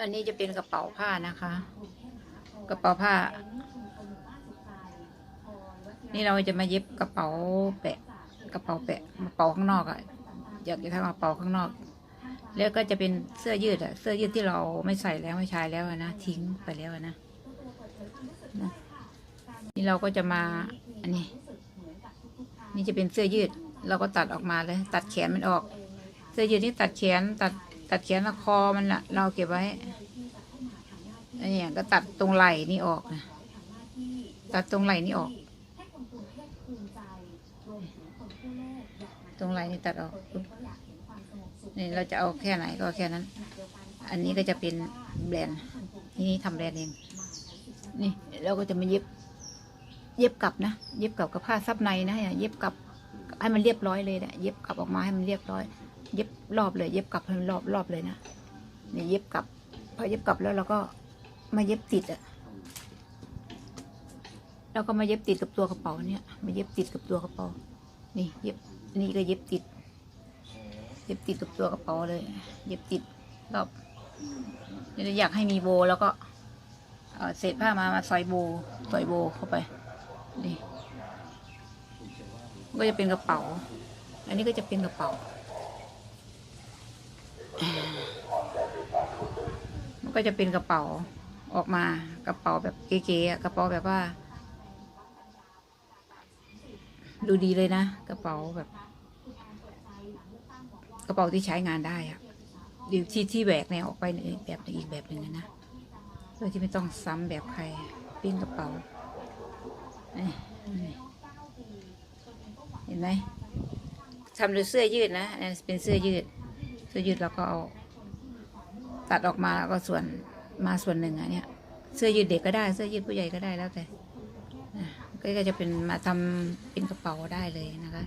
อันนี้จะเป็นกระเป๋าผ้านะคะ กระเป๋าผ้า นี่เราจะมาเย็บกระเป๋าแปะ กระเป๋าแปะกระเป๋าข้างนอกอะ่ะอยากจะทำกระเป๋าข้างนอก แล้วก็จะเป็นเสื้อยืดอะ่ะเสื้อยืดที่เราไม่ใส่แล้วไม่ใช้แล้วนะทิ้งไปแล้วนะนี่เราก็จะมา อันนี้ นี่จะเป็นเสื้อยืด เราก็ตัดออกมาเลย ตัดแขนมันออก เสื้อยืดนี่ตัดแขนตัดตัดแขนและคอมันละเราเก็บไว้ อันนี้ก็ตัดตรงไหล่นี่ออกนะตัดตรงไหล่นี่ออก ตรงไหล่นี่ตัดออกนี่เราจะเอาแค่ไหนก็แค่นั้น อันนี้ก็จะเป็นแบรนด์ที่นี่ทำแบรนด์เอง นี่เราก็จะมาเย็บ เย็บกลับนะ เย็บกลับกับผ้าซับในนะเย็บกลับให้มันเรียบร้อยเลยนะเย็บกลับออกมาให้มันเรียบร้อย เย็บรอบเลย เย็บกลับให้มันรอบรอบเลยนะเนี่ยเย็บกลับพอเย็บกลับแล้วเราก็ มาเย็บติดอะแล้วก็มาเย็บติดกับตัวกระเป๋าเนี่ย มาเย็บติดกับตัวกระเป๋า นี่เย็บ นี่ก็เย็บติด เย็บติดกับตัวกระเป๋าเลย เย็บติดรอบนี่เราอยากให้มีโบแล้วก็เอเศษผ้ามามาใส่โบใส่โบเข้าไป นี่ ก็จะเป็นกระเป๋า อันนี้ก็จะเป็นกระเป๋า มันก็จะเป็นกระเป๋า ออกมากระเป๋าแบบเก๋ๆกระเป๋าแบบว่า ดูดีเลยนะ กระเป๋าแบบ กระเป๋าที่ใช้งานได้อะดีที่ที่แหวกแนวออกไปแบบอีกแบบหนึ่งนะโดยที่ไม่ต้องซ้ำแบบใครปิ้นกระเป๋าเห็นไหมทำด้วยเสื้อยืดนะอันนี้เป็นเสื้อยืด เสื้อยืดเราก็เอาตัดออกมาแล้วก็ส่วน มาส่วนหนึ่งอะเนี่ยเสื้อยืดเด็กก็ได้เสื้อยืดผู้ใหญ่ก็ได้แล้วแต่ก็จะเป็นมาทำเป็นกระเป๋าได้เลยนะคะ